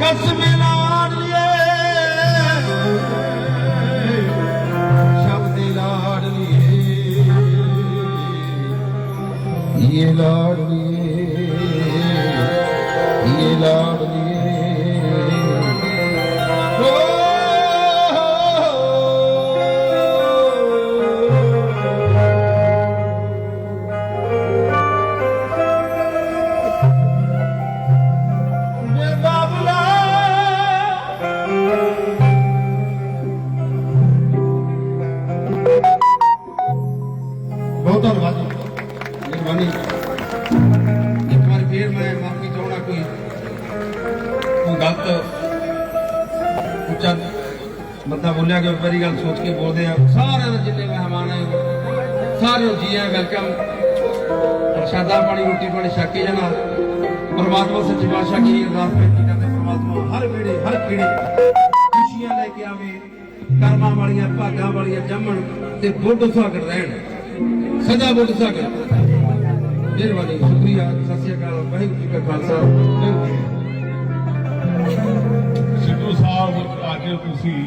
ਕਸਮੇ ਲਾੜ ਸ਼ਬਦ ਲਾੜ ਲਿਏ। ਇਹ ਲਾੜ ਇਹ ਲਾੜ ਬਹੁਤ ਧੰਨਵਾਦ ਮਿਹਰਬਾਨੀ। ਇੱਕ ਵਾਰ ਫੇਰ ਮੈਂ ਮਾਫੀ ਚਾਹਣਾ ਕੋਈ ਕੋਈ ਗਲਤ, ਉੱਚਾ ਬੰਦਾ ਬੋਲਿਆ ਕਿ ਮੇਰੀ ਗੱਲ ਸੋਚ ਕੇ ਬੋਲਦੇ ਆ। ਸਾਰਿਆਂ ਦੇ ਜਿੰਨੇ ਮਹਿਮਾਨ ਆਏ ਸਾਰਿਆਂ ਜੀ ਆਇਆਂ ਵੈਲਕਮ। ਪ੍ਰਸ਼ਾਦਾ ਪਾਣੀ, ਰੋਟੀ ਪਾਣੀ ਛਕ ਕੇ ਜਾਣਾ ਪਰਮਾਤਮਾ ਸੱਚੇ ਪਾਤਸ਼ਾਹ ਕੀ ਅਰਦਾਸ ਬੇਨਤੀ ਕਰਦੇ ਪਰਮਾਤਮਾ ਹਰ ਵੇਲੇ, ਹਰ ਕੀੜੇ ਖੁਸ਼ੀਆਂ ਲੈ ਕੇ ਆਵੇ, ਕਰਮਾਂ ਵਾਲੀਆਂ, ਭਾਗਾਂ ਵਾਲੀਆਂ ਜੰਮਣ ਤੇ ਬੁੱਢ ਸੁਹਾਗਣ ਰਹਿਣ। ਸਦਾ ਬੁੱਢ ਸੁਹਾਗਣ ਮਿਹਰਬਾਨੀ ਸ਼ੁਕਰੀਆ। ਸਤਿ ਸ਼੍ਰੀ ਅਕਾਲ। ਵਾਹਿਗੁਰੂ ਜੀ ਕਾ ਖਾਲਸਾ। ਸਿੱਧੂ ਸਾਹਿਬ, ਅੱਜ ਤੁਸੀਂ